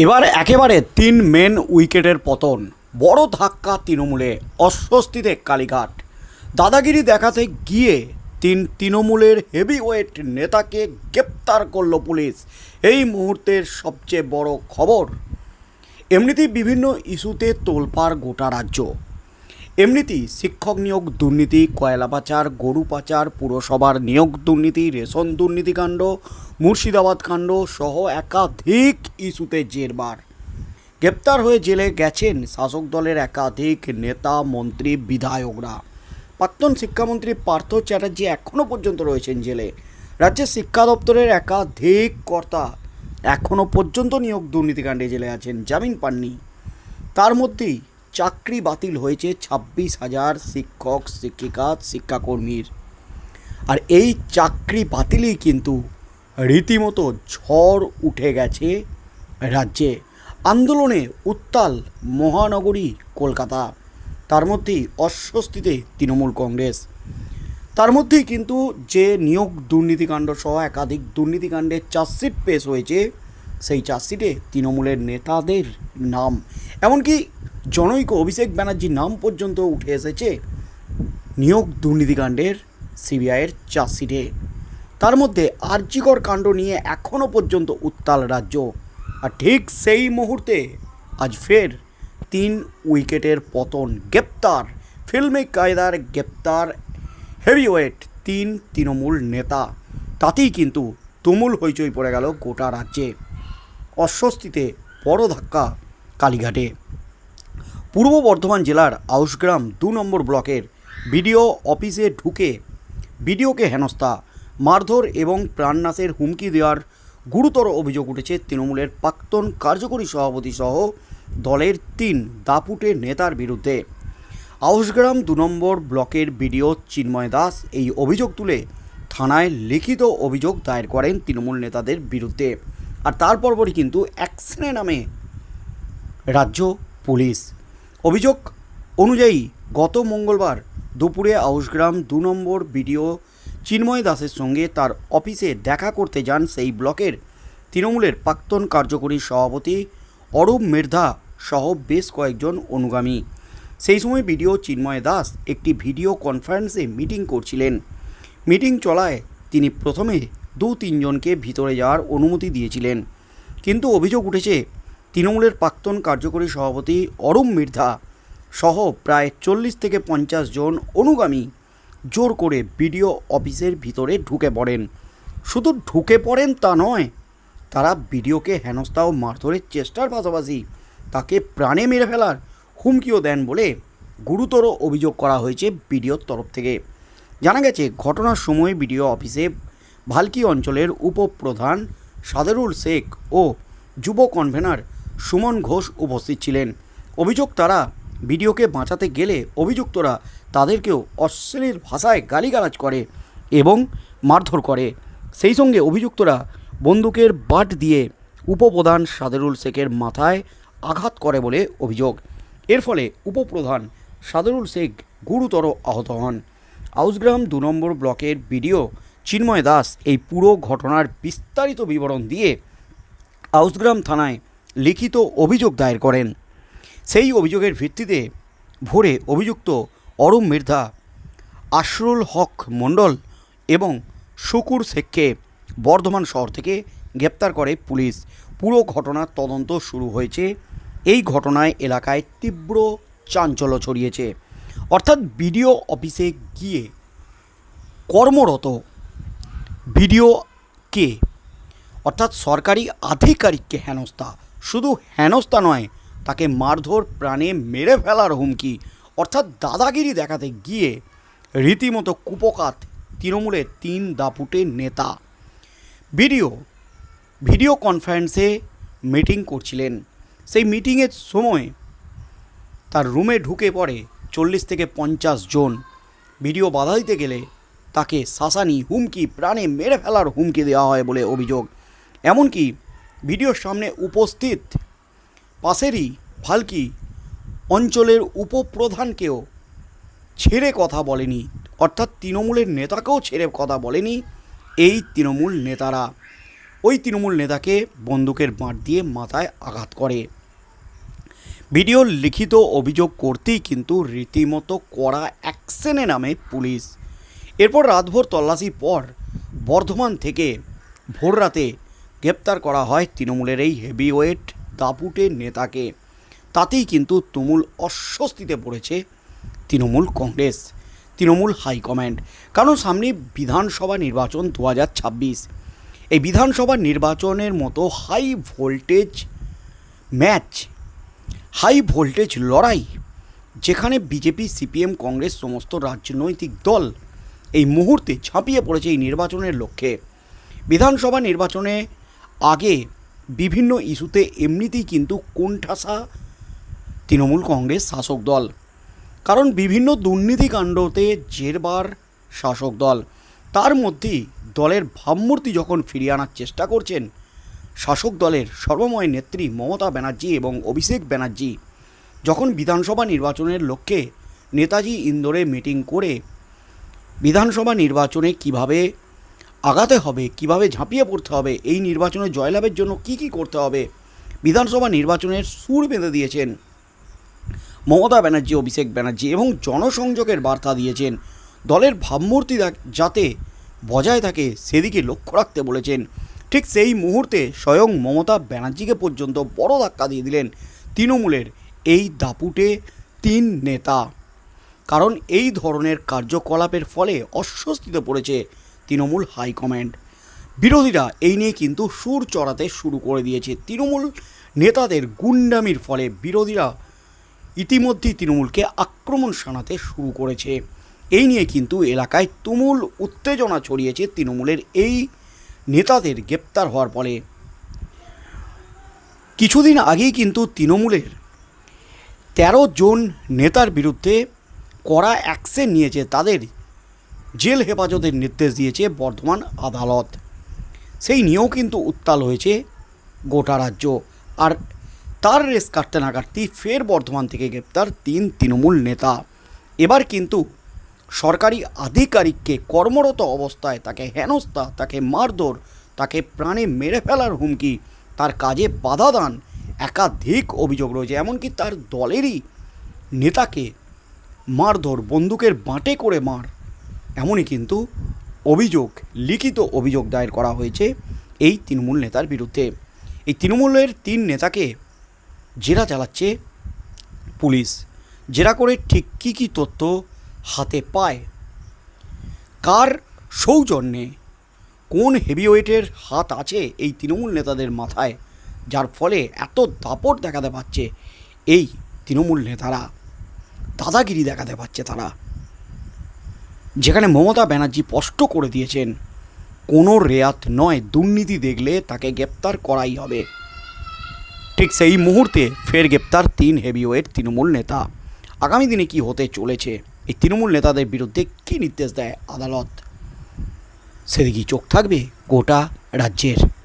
এবার একেবারে তিন মেন উইকেটের পতন। বড় ধাক্কা তৃণমূলে, অস্বস্তিতে কালীঘাট। দাদাগিরি দেখাতে গিয়ে তিন তৃণমূলের হেভিওয়েট নেতাকে গ্রেপ্তার করল পুলিশ। এই মুহূর্তের সবচেয়ে বড় খবর, এমনিতেই বিভিন্ন ইস্যুতে তোলপাড় গোটা রাজ্য। এমনিতেই শিক্ষক নিয়োগ দুর্নীতি, কয়লা পাচার, গরু পাচার, পুরসভার নিয়োগ দুর্নীতি, রেশন দুর্নীতিকাণ্ড মুর্শিদাবাদ কাণ্ড সহ একাধিক ইস্যুতে জেরবার। গ্রেপ্তার হয়ে জেলে গেছেন শাসক দলের একাধিক নেতা, মন্ত্রী, বিধায়করা। প্রাক্তন শিক্ষামন্ত্রী পার্থ চ্যাটার্জি এখনও পর্যন্ত রয়েছেন জেলে। রাজ্যের শিক্ষা দপ্তরের একাধিক কর্তা এখনও পর্যন্ত নিয়োগ দুর্নীতিকাণ্ডে জেলে আছেন, জামিন পাননি। তার মধ্যেই চাকরি বাতিল হয়েছে ছাব্বিশ হাজার শিক্ষক, শিক্ষিকা, শিক্ষাকর্মীর। আর এই চাকরি বাতিলই কিন্তু রীতিমতো ঝড় উঠে গেছে রাজ্যে। আন্দোলনে উত্তাল মহানগরী কলকাতা, তার মধ্যেই অস্বস্তিতে তৃণমূল কংগ্রেস। তার মধ্যেই কিন্তু যে নিয়োগ দুর্নীতিকাণ্ড সহ একাধিক দুর্নীতিকাণ্ডে চার্জশিট পেশ হয়েছে, সেই চার্জশিটে তৃণমূলের নেতাদের নাম। এমনকি জনৈক অভিষেক ব্যানার্জির নাম পর্যন্ত উঠে এসেছে নিয়োগ দুর্নীতিকাণ্ডের সিবিআইয়ের চার্জশিটে তার মধ্যে আর্যিকর কাণ্ড নিয়ে এখনও পর্যন্ত উত্তাল রাজ্য। আর ঠিক সেই মুহূর্তে আজ ফের তিন উইকেটের পতন, গ্রেপ্তার, ফিল্মে কায়দার গ্রেপ্তার হেভিওয়েট তিন তৃণমূল নেতা। তাতেই কিন্তু তুমুল হইচই পড়ে গেল গোটা রাজ্যে। অস্বস্তিতে বড় ধাক্কা কালীঘাটে। পূর্ব বর্ধমান জেলার আউসগ্রাম দু নম্বর ব্লকের বিডিও অফিসে ঢুকে বিডিওকে হেনস্থা, মারধর এবং প্রাণনাশের হুমকি দেওয়ার গুরুতর অভিযোগ উঠেছে তৃণমূলের প্রাক্তন কার্যকরী সভাপতি সহ দলের তিন দাপুটে নেতার বিরুদ্ধে। আউসগ্রাম দু নম্বর ব্লকের বিডিও চিন্ময় দাস এই অভিযোগ তুলে থানায় লিখিত অভিযোগ দায়ের করেন তৃণমূল নেতাদের বিরুদ্ধে। আর তারপরপরই কিন্তু অ্যাকশনে নামে রাজ্য পুলিশ। অভিযোগ অনুযায়ী গত মঙ্গলবার দুপুরে আউসগ্রাম দু নম্বর বিডিও চিন্ময় দাসের সঙ্গে তার অফিসে দেখা করতে যান সেই ব্লকের তৃণমূলের প্রাক্তন কার্যকরী সভাপতি অরূপ মের্ধা সহ বেশ কয়েকজন অনুগামী। সেই সময় বিডিও চিন্ময় দাস একটি ভিডিও কনফারেন্সে মিটিং করছিলেন। মিটিং চলায় তিনি প্রথমে দু তিনজনকে ভিতরে যাওয়ার অনুমতি দিয়েছিলেন। কিন্তু অভিযোগ উঠেছে তৃণমূলের প্রাক্তন কার্যকরী সভাপতি অরুণ মির্ধা সহ প্রায় চল্লিশ থেকে পঞ্চাশ জন অনুগামী জোর করে বিডিও অফিসের ভিতরে ঢুকে পড়েন। শুধু ঢুকে পড়েন তা নয়, তারা বিডিওকে হেনস্থা ও মারধরের চেষ্টার পাশাপাশি তাকে প্রাণে মেরে ফেলার হুমকিও দেন বলে গুরুতর অভিযোগ করা হয়েছে বিডিওর তরফ থেকে। জানা গেছে, ঘটনার সময় বিডিও অফিসে ভালকি অঞ্চলের উপপ্রধান সাদেরুল শেখ ও যুব কনভেনার সুমন ঘোষ উপস্থিত ছিলেন। অভিযোগ তারা ভিডিওকে বাঁচাতে গেলে অভিযুক্তরা তাদেরকেও অশ্লীল ভাষায় গালিগালাজ করে এবং মারধর করে। সেই সঙ্গে অভিযুক্তরা বন্দুকের বাট দিয়ে উপপ্রধান সাদেরুল শেখের মাথায় আঘাত করে বলে অভিযোগ। এর ফলে উপপ্রধান সাদেরুল শেখ গুরুতর আহত হন। আউসগ্রাম দু নম্বর ব্লকের বিডিও চিন্ময় দাস এই পুরো ঘটনার বিস্তারিত বিবরণ দিয়ে আউসগ্রাম থানায় লিখিত অভিযোগ দায়ের করেন। সেই অভিযোগের ভিত্তিতে ভোরে অভিযুক্ত অরুণ মির্ধা, আশরুল হক মণ্ডল এবং শুকুর শেখকে বর্ধমান শহর থেকে গ্রেপ্তার করে পুলিশ। পুরো ঘটনার তদন্ত শুরু হয়েছে। এই ঘটনায় এলাকায় তীব্র চাঞ্চল্য ছড়িয়েছে। অর্থাৎ বিডিও অফিসে গিয়ে কর্মরত বিডিওকে অর্থাৎ সরকারি আধিকারিককে হেনস্থা শুধু হেনস্থা নয়, তাকে মারধর প্রাণে মেরে ফেলার হুমকি, অর্থাৎ দাদাগিরি দেখাতে গিয়ে রীতিমতো কুপকাত তৃণমূলের তিন দাপুটের নেতা। ভিডিও ভিডিও কনফারেন্সে মিটিং করছিলেন। সেই মিটিংয়ের সময় তার রুমে ঢুকে পড়ে চল্লিশ থেকে পঞ্চাশ জন। ভিডিও বাধা দিতে গেলে তাকে শাসানি হুমকি, প্রাণে মেরে ফেলার হুমকি দেওয়া হয় বলে অভিযোগ। এমনকি ভিডিওর সামনে উপস্থিত পাশেরই ভালকি অঞ্চলের উপপ্রধানকেও ছেড়ে কথা বলেনি, অর্থাৎ তৃণমূলের নেতাকেও ছেড়ে কথা বলেনি এই তৃণমূল নেতারা। ওই তৃণমূল নেতাকে বন্দুকের বাঁট দিয়ে মাথায় আঘাত করে। ভিডিওর লিখিত অভিযোগ করতেই কিন্তু রীতিমতো কড়া অ্যাকশনে নামে পুলিশ। এরপর রাতভর তল্লাশির পর বর্ধমান থেকে ভোর রাতে গ্রেপ্তার করা হয় তৃণমূলের এই হেভিওয়েট দাপুটে নেতাকে। তাতেই কিন্তু তুমুল অস্বস্তিতে পড়েছে তৃণমূল কংগ্রেস, তৃণমূল হাইকমান্ড। কারণ সামনে বিধানসভা নির্বাচন দু হাজার ছাব্বিশ। এই বিধানসভা নির্বাচনের মতো high voltage match, high voltage লড়াই, যেখানে বিজেপি, সিপিএম, কংগ্রেস সমস্ত রাজনৈতিক দল এই মুহূর্তে ঝাঁপিয়ে পড়েছে এই নির্বাচনের লক্ষ্যে। বিধানসভা নির্বাচনে আগে বিভিন্ন ইস্যুতে এমনিতেই কিন্তু কোণঠাসা তৃণমূল কংগ্রেস শাসক দল। কারণ বিভিন্ন দুর্নীতিকাণ্ডতে জেরবার শাসক দল। তার মধ্যেই দলের ভাবমূর্তি যখন ফিরিয়ে আনার চেষ্টা করছেন, শাসক দলের সর্বময় নেত্রী মমতা ব্যানার্জি এবং অভিষেক ব্যানার্জি, যখন বিধানসভা নির্বাচনের লক্ষ্যে নেতাজি ইন্দোরে মিটিং করে বিধানসভা নির্বাচনে কীভাবে আগাতে হবে, কীভাবে ঝাঁপিয়ে পড়তে হবে, এই নির্বাচনে জয়লাভের জন্য কি কি করতে হবে? বিধানসভা নির্বাচনের সুর বেঁধে দিয়েছেন মমতা ব্যানার্জি, অভিষেক ব্যানার্জি এবং জনসংযোগের বার্তা দিয়েছেন। দলের ভাবমূর্তি যাতে বজায় থাকে সেদিকে লক্ষ্য রাখতে বলেছেন। ঠিক সেই মুহূর্তে স্বয়ং মমতা ব্যানার্জিকে পর্যন্ত বড় ধাক্কা দিয়ে দিলেন তৃণমূলের এই দাপুটে তিন নেতা। কারণ এই ধরনের কার্যকলাপের ফলে অস্বস্তিতে পড়েছে তৃণমূল হাইকমান্ড। বিরোধীরা এই নিয়ে কিন্তু সুর চড়াতে শুরু করে দিয়েছে। তৃণমূল নেতাদের গুন্ডামির ফলে বিরোধীরা ইতিমধ্যেই তৃণমূলকে আক্রমণ শানাতে শুরু করেছে। এই নিয়ে কিন্তু এলাকায় তুমুল উত্তেজনা ছড়িয়েছে তৃণমূলের এই নেতাদের গ্রেপ্তার হওয়ার ফলে। কিছুদিন আগেই কিন্তু তৃণমূলের তেরো জন নেতার বিরুদ্ধে কড়া অ্যাকশন নিয়েছে। তাদের জেল হেফাজতের নির্দেশ দিয়েছে বর্ধমান আদালত। সেই নিয়েও কিন্তু উত্তাল হয়েছে গোটা রাজ্য। আর তার রেস কাটতে না কাটতেই ফের বর্ধমান থেকে গ্রেপ্তার তিন তৃণমূল নেতা। এবার কিন্তু সরকারি আধিকারিককে কর্মরত অবস্থায় তাকে হেনস্থা, তাকে মারধর, তাকে প্রাণে মেরে ফেলার হুমকি, তার কাজে বাধা দান একাধিক অভিযোগ রয়েছে। এমনকি তার দলেরই নেতাকে মারধর, বন্দুকের বাঁটে করে মার এমনই কিন্তু অভিযোগ, লিখিত অভিযোগ দায়ের করা হয়েছে এই তৃণমূল নেতার বিরুদ্ধে। এই তৃণমূলের তিন নেতাকে জেরা চালাচ্ছে পুলিশ। জেরা করে ঠিক কী কী তথ্য হাতে পায়? কার সৌজন্যে? কোন হেভিওয়েটের হাত আছে এই তৃণমূল নেতাদের মাথায়, যার ফলে এত দাপট দেখাতে পাচ্ছে এই তৃণমূল নেতারা? দাদাগিরি দেখাতে পাচ্ছে তারা। যেখানে মমতা ব্যানার্জি স্পষ্ট করে দিয়েছেন, কোনো রেয়াত নয়, দুর্নীতি দেখলে তাকে গ্রেপ্তার করাই হবে। ঠিক সেই মুহূর্তে ফের গ্রেপ্তার তিন হেভিওয়েট তৃণমূল নেতা। আগামী দিনে কি হতে চলেছে? এই তৃণমূল নেতাদের বিরুদ্ধে কি নির্দেশ দেয় আদালত? সেদিকেই চোখ থাকবে গোটা রাজ্যের।